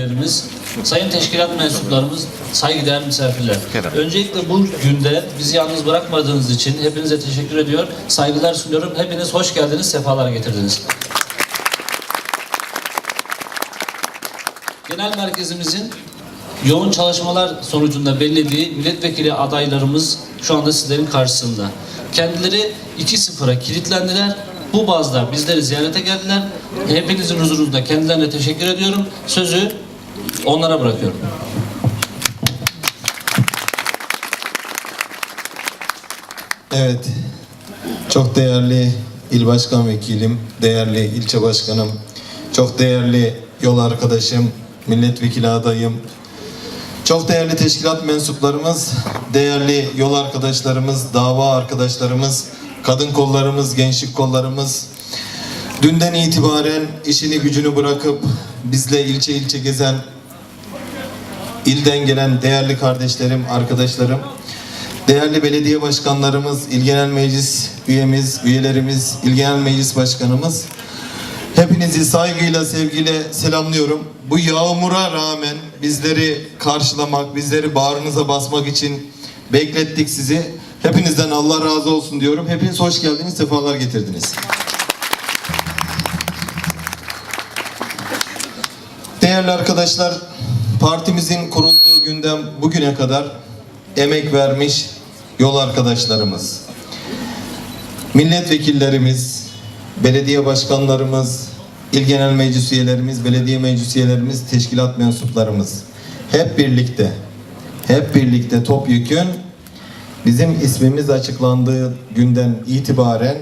velilerimiz, sayın teşkilat mensuplarımız, saygıdeğer misafirler. Öncelikle bu günde bizi yalnız bırakmadığınız için hepinize teşekkür ediyor. Saygılar sunuyorum. Hepiniz hoş geldiniz, sefalar getirdiniz. Genel merkezimizin yoğun çalışmalar sonucunda belirlediği milletvekili adaylarımız şu anda sizlerin karşısında. Kendileri 2-0'a kilitlendiler. Bu bazda bizleri ziyarete geldiler. Hepinizin huzurunda kendilerine teşekkür ediyorum. Sözü onlara bırakıyorum. Evet. Çok değerli il başkan vekilim, değerli ilçe başkanım, çok değerli yol arkadaşım, milletvekili adayım, çok değerli teşkilat mensuplarımız, değerli yol arkadaşlarımız, dava arkadaşlarımız, kadın kollarımız, gençlik kollarımız, dünden itibaren işini gücünü bırakıp bizle ilçe ilçe gezen ilden gelen değerli kardeşlerim, arkadaşlarım, değerli belediye başkanlarımız, İl Genel Meclis üyemiz, üyelerimiz, İl Genel Meclis Başkanımız, hepinizi saygıyla, sevgiyle selamlıyorum. Bu yağmura rağmen bizleri karşılamak, bizleri bağrınıza basmak için beklettik sizi. Hepinizden Allah razı olsun diyorum. Hepiniz hoş geldiniz, sefalar getirdiniz. Değerli arkadaşlar, partimizin kurulduğu günden bugüne kadar emek vermiş yol arkadaşlarımız, milletvekillerimiz, belediye başkanlarımız, il genel meclis üyelerimiz, belediye meclis üyelerimiz, teşkilat mensuplarımız. Hep birlikte, hep birlikte topyekün bizim ismimiz açıklandığı günden itibaren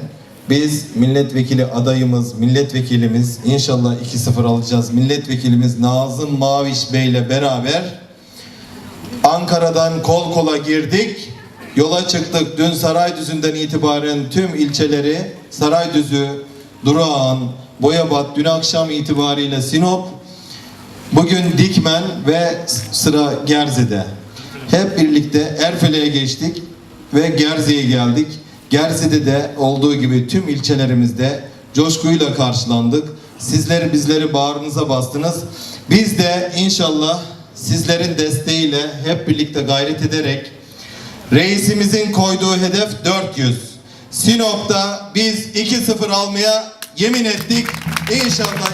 biz milletvekili adayımız, milletvekilimiz inşallah 2-0 alacağız. Milletvekilimiz Nazım Maviş Bey ile beraber Ankara'dan kol kola girdik. Yola çıktık. Dün Saraydüzü'nden itibaren tüm ilçeleri Saraydüzü, Durağan, Boyabat dün akşam itibariyle Sinop, bugün Dikmen ve sıra Gerze'de. Hep birlikte Erfele'ye geçtik ve Gerze'ye geldik. Gerze'de de olduğu gibi tüm ilçelerimizde coşkuyla karşılandık. Sizleri bizleri bağrınıza bastınız. Biz de inşallah sizlerin desteğiyle hep birlikte gayret ederek reisimizin koyduğu hedef 400. Sinop'ta biz 2-0 almaya yemin ettik. İnşallah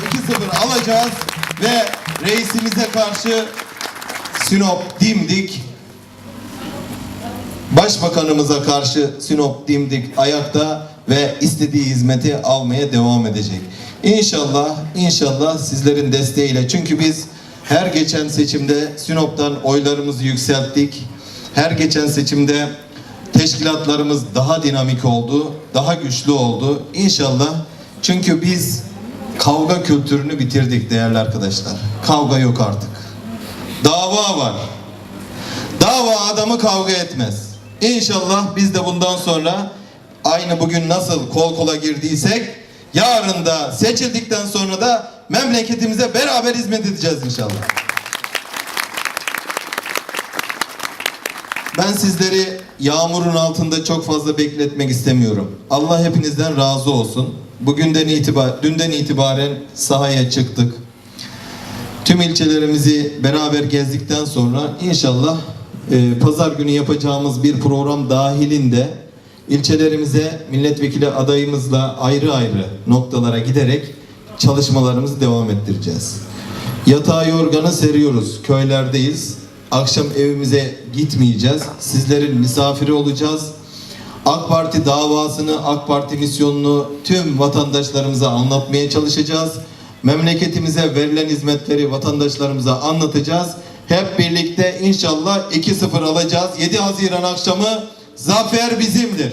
2-0 alacağız ve reisimize karşı Sinop dimdik Başbakanımıza karşı Sinop dimdik ayakta ve istediği hizmeti almaya devam edecek. İnşallah, inşallah sizlerin desteğiyle. Çünkü biz her geçen seçimde Sinop'tan oylarımızı yükselttik. Her geçen seçimde teşkilatlarımız daha dinamik oldu, daha güçlü oldu. İnşallah. Çünkü biz kavga kültürünü bitirdik değerli arkadaşlar. Kavga yok artık. Dava var. Dava adamı kavga etmez. İnşallah biz de bundan sonra aynı bugün nasıl kol kola girdiysek yarın da seçildikten sonra da memleketimize beraber hizmet edeceğiz inşallah. Ben sizleri yağmurun altında çok fazla bekletmek istemiyorum. Allah hepinizden razı olsun. Bugünden itibar, dünden itibaren sahaya çıktık. Tüm ilçelerimizi beraber gezdikten sonra inşallah e, pazar günü yapacağımız bir program dahilinde ilçelerimize milletvekili adayımızla ayrı ayrı noktalara giderek çalışmalarımızı devam ettireceğiz. Yatağı yorganı seriyoruz. Köylerdeyiz. Akşam evimize gitmeyeceğiz. Sizlerin misafiri olacağız. AK Parti davasını, AK Parti misyonunu tüm vatandaşlarımıza anlatmaya çalışacağız. Memleketimize verilen hizmetleri vatandaşlarımıza anlatacağız. Hep birlikte inşallah 2-0 alacağız. 7 Haziran akşamı zafer bizimdir.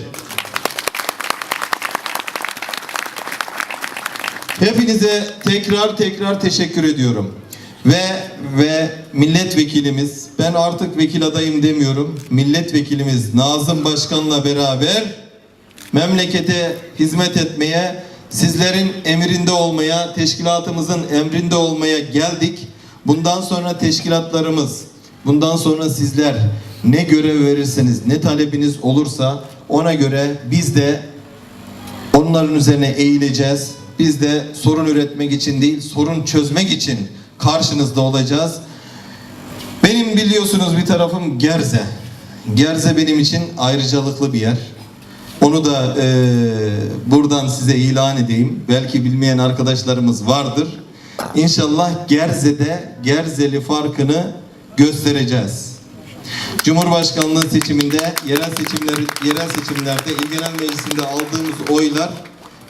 Hepinize tekrar tekrar teşekkür ediyorum. Ve ve milletvekilimiz ben artık vekil adayım demiyorum. Milletvekilimiz Nazım Başkan'la beraber memlekete hizmet etmeye, sizlerin emrinde olmaya, teşkilatımızın emrinde olmaya geldik. Bundan sonra teşkilatlarımız, bundan sonra sizler ne görev verirseniz, ne talebiniz olursa ona göre biz de onların üzerine eğileceğiz. Biz de sorun üretmek için değil, sorun çözmek için karşınızda olacağız. Benim biliyorsunuz bir tarafım Gerze. Gerze benim için ayrıcalıklı bir yer. Onu da eee, buradan size ilan edeyim. Belki bilmeyen arkadaşlarımız vardır. İnşallah Gerze'de Gerzeli farkını göstereceğiz. Cumhurbaşkanlığı seçiminde, yerel seçimler, yerel seçimlerde İl Genel Meclisi'nde aldığımız oylar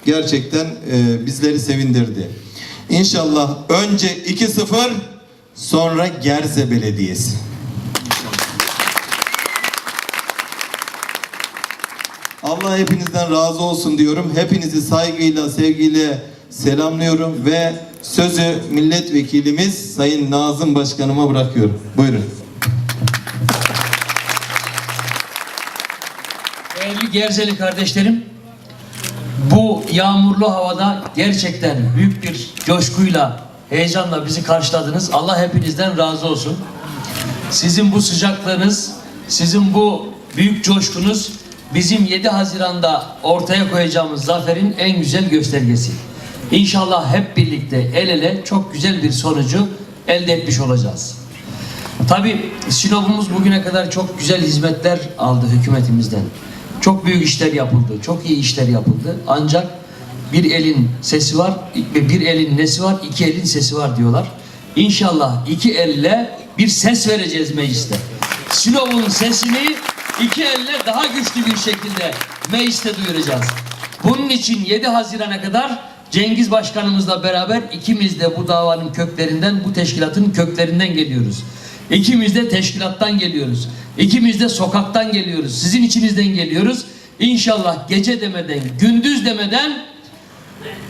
gerçekten eee, bizleri sevindirdi. İnşallah önce 2-0 sonra Gerze Belediyesi. Allah hepinizden razı olsun diyorum. Hepinizi saygıyla, sevgiyle selamlıyorum ve sözü milletvekilimiz Sayın Nazım Başkanıma bırakıyorum. Buyurun. Değerli Gerzeli kardeşlerim, bu yağmurlu havada gerçekten büyük bir coşkuyla, heyecanla bizi karşıladınız. Allah hepinizden razı olsun. Sizin bu sıcaklığınız, sizin bu büyük coşkunuz bizim 7 Haziran'da ortaya koyacağımız zaferin en güzel göstergesi. İnşallah hep birlikte el ele çok güzel bir sonucu elde etmiş olacağız. Tabii Sinop'umuz bugüne kadar çok güzel hizmetler aldı hükümetimizden. Çok büyük işler yapıldı, çok iyi işler yapıldı. Ancak bir elin sesi var, ve bir elin nesi var, iki elin sesi var diyorlar. İnşallah iki elle bir ses vereceğiz mecliste. Sinop'un sesini iki elle daha güçlü bir şekilde mecliste duyuracağız. Bunun için 7 Haziran'a kadar Cengiz Başkanımızla beraber ikimiz de bu davanın köklerinden, bu teşkilatın köklerinden geliyoruz. İkimiz de teşkilattan geliyoruz. İkimiz de sokaktan geliyoruz. Sizin içinizden geliyoruz. İnşallah gece demeden, gündüz demeden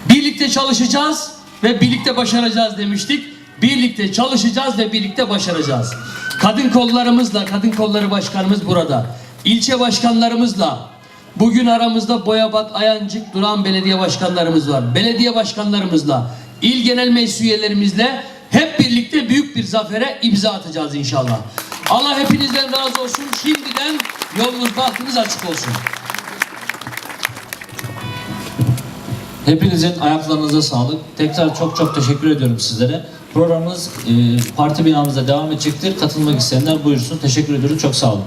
birlikte çalışacağız ve birlikte başaracağız demiştik. Birlikte çalışacağız ve birlikte başaracağız. Kadın kollarımızla, kadın kolları başkanımız burada. İlçe başkanlarımızla, bugün aramızda Boyabat, Ayancık, Duran belediye başkanlarımız var. Belediye başkanlarımızla, il genel meclis üyelerimizle hep birlikte büyük bir zafere imza atacağız inşallah. Allah hepinizden razı olsun. Şimdiden yolunuz, bahtınız açık olsun. Hepinizin ayaklarınıza sağlık. Tekrar çok çok teşekkür ediyorum sizlere. Programımız e, parti binamızda devam edecektir. Katılmak isteyenler buyursun. Teşekkür ediyorum. Çok sağ olun.